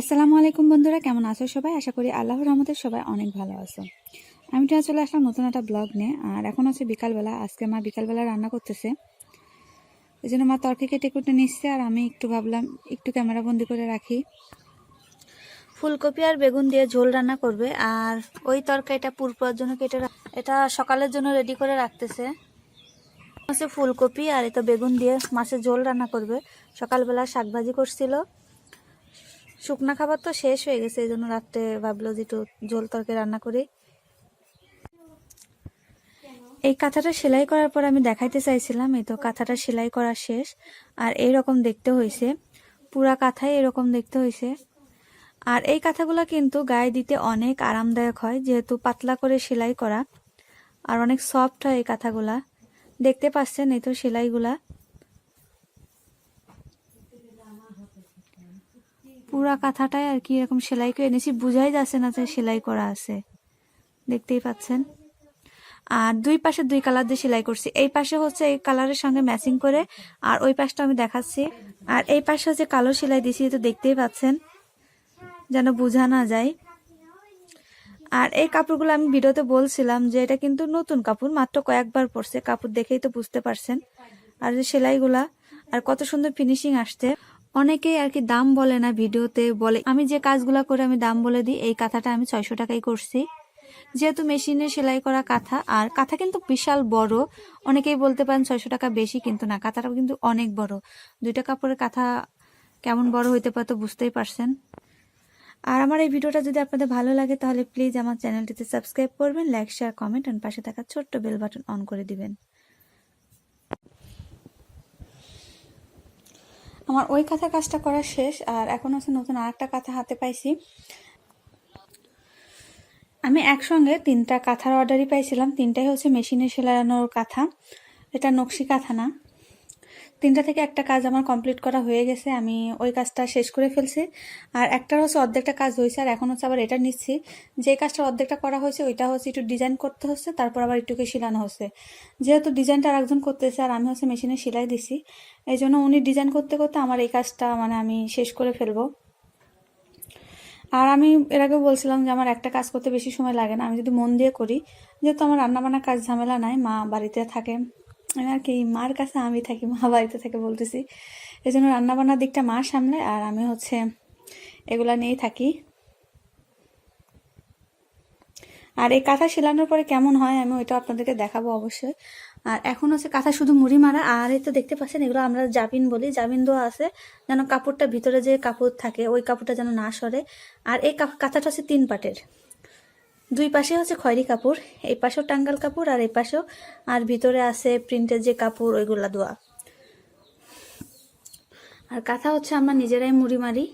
আসসালামু আলাইকুম বন্ধুরা, কেমন আছো সবাই? আশা করি আল্লাহর রহমতের সবাই অনেক ভালো আছো। আমি তো চলে আসলাম নতুন একটা ব্লগ নিয়ে, আর এখন হচ্ছে বিকালবেলা, আজকে মা বিকালবেলা রান্না করতেছে। এই জন্য মা তরকি কেটে কুটে নিচ্ছে, আর আমি একটু ভাবলাম, একটু ক্যামেরা বন্দি করে রাখি। ফুলকপি আর বেগুন দিয়ে ঝোল রান্না করবে, আর ওই তরকারিটা পুরপুরার জন্য কেটে এটা সকালের জন্য রেডি করে রাখতেছে। ফুলকপি, আর এটা বেগুন দিয়ে মাছের ঝোল রান্না করবে। সকালবেলা শাকভাজি করছিল। শুকনা খাবার তো শেষ হয়ে গেছে, এই জন্য রাত্রে ভাবলো যে একটু ঝোল তরকারি রান্না করি। এই কাঁথাটা সেলাই করার পর আমি দেখাইতে চাইছিলাম, এই তো কাঁথাটা সেলাই করা শেষ। আর এই রকম দেখতে হয়েছে, পুরা কাঁথাই এরকম দেখতে হয়েছে। আর এই কাঁথাগুলো কিন্তু গায়ে দিতে অনেক আরামদায়ক হয়, যেহেতু পাতলা করে সেলাই করা। আর অনেক সফট হয় এই কাঁথাগুলা। দেখতে পাচ্ছেন এই তো সেলাইগুলা। পুরা কাঁথাটাই আর কি এরকম সেলাই করে এনেছি, বুঝাই যাচ্ছে না যে সেলাই করা আছে। দেখতেই পাচ্ছেন? আর দুই পাশে দুই কালার দিয়ে সেলাই করছি। এই পাশে হচ্ছে এই কালারের সঙ্গে ম্যাচিং করে, আর ওই পাশটা আমি দেখাচ্ছি। আর এই পাশে হচ্ছে কালো সেলাই দিয়েছি তো দেখতেই পাচ্ছেন, যেন বোঝা না যায়। আর এই কাপড়গুলো আমি ভিডিওতে বলছিলাম যে এটা কিন্তু নতুন কাপড়, মাত্র কয়েকবার পরছে, কাপড় দেখেই তো বুঝতে পারছেন। আর যে সেলাইগুলা, আর কত সুন্দর ফিনিশিং আসছে। অনেকেই আর কি দাম বলে না ভিডিওতে বলে, আমি যে কাজগুলো করে আমি দাম বলে দিই, এই কাঁথাটা আমি ছয়শো টাকাই করছি। যেহেতু মেশিনে সেলাই করা কাঁথা, আর কাঁথা কিন্তু বিশাল বড়, অনেকেই বলতে পারেন ছয়শো টাকা বেশি, কিন্তু না কাঁথাটা কিন্তু অনেক বড়। দুইটা কাপড়ের কাঁথা কেমন বড় হইতে পারতো বুঝতেই পারছেন। আর আমার এই ভিডিওটা যদি আপনাদের ভালো লাগে, তাহলে প্লিজ আমার চ্যানেলটিতে সাবস্ক্রাইব করবেন, লাইক, শেয়ার, কমেন্ট, আর পাশে থাকা ছোট্ট বেল বাটন অন করে দিবেন। আমার ওই কাঁথা কাজটা করা শেষ, আর এখন হচ্ছে নতুন আর একটা কাঁথা হাতে পাইছি। আমি একসঙ্গে তিনটা কাঁথার অর্ডারই পাইছিলাম। তিনটাই হচ্ছে মেশিনে সেলানোর কাঁথা। এটা নকশি কাঁথা না। তিনটা থেকে একটা কাজ আমার কমপ্লিট করা হয়ে গেছে, আমি ওই কাজটা শেষ করে ফেলছি। আর একটার হচ্ছে অর্ধেকটা কাজ হয়েছে, আর এখন হচ্ছে আবার এটা নিচ্ছি। যে কাজটা অর্ধেকটা করা হয়েছে, ওইটা হচ্ছে একটু ডিজাইন করতে হচ্ছে, তারপর আবার একটুকে শিলানো হচ্ছে। যেহেতু ডিজাইনটা আর একজন করতেছে, আর আমি হচ্ছে মেশিনে সেলাই দিছি, এই জন্য উনি ডিজাইন করতে করতে আমার এই কাজটা মানে আমি শেষ করে ফেলব। আর আমি এর আগে বলছিলাম যে আমার একটা কাজ করতে বেশি সময় লাগে না, আমি যদি মন দিয়ে করি। যেহেতু আমার রান্নাবান্নার কাজ ঝামেলা নাই, মা বাড়িতে থাকে। আমি আর কি মার কাছে আমি থাকি, মা বাড়িতে থাকে বলতেছি। এই জন্য রান্নাবান্নার দিকটা মা সামলে আর আমি হচ্ছে এগুলা নিয়েই থাকি। আর এই কাঁথা সেলানোর পরে কেমন হয় আমি ওইটা আপনাদেরকে দেখাবো অবশ্যই। আর এখন হচ্ছে কাঁথা শুধু মুড়ি মারা, আর এই তো দেখতে পাচ্ছেন এগুলো আমরা জাবিন বলি, জাবিন দেওয়া আছে যেন কাপড়টা ভিতরে যে কাপড় থাকে, ওই কাপড়টা যেন না সরে। আর এই কাঁথাটা হচ্ছে তিন পাটের। দুই পাশে হচ্ছে খয়েরি কাপড়, এই পাশেও টাঙ্গাল কাপড় আর এই পাশেও, আর ভিতরে আছে প্রিন্টের যে কাপড়, ওইগুলা দোয়া। আর কাঁথা হচ্ছে আমরা নিজেরাই মুড়ি মারি।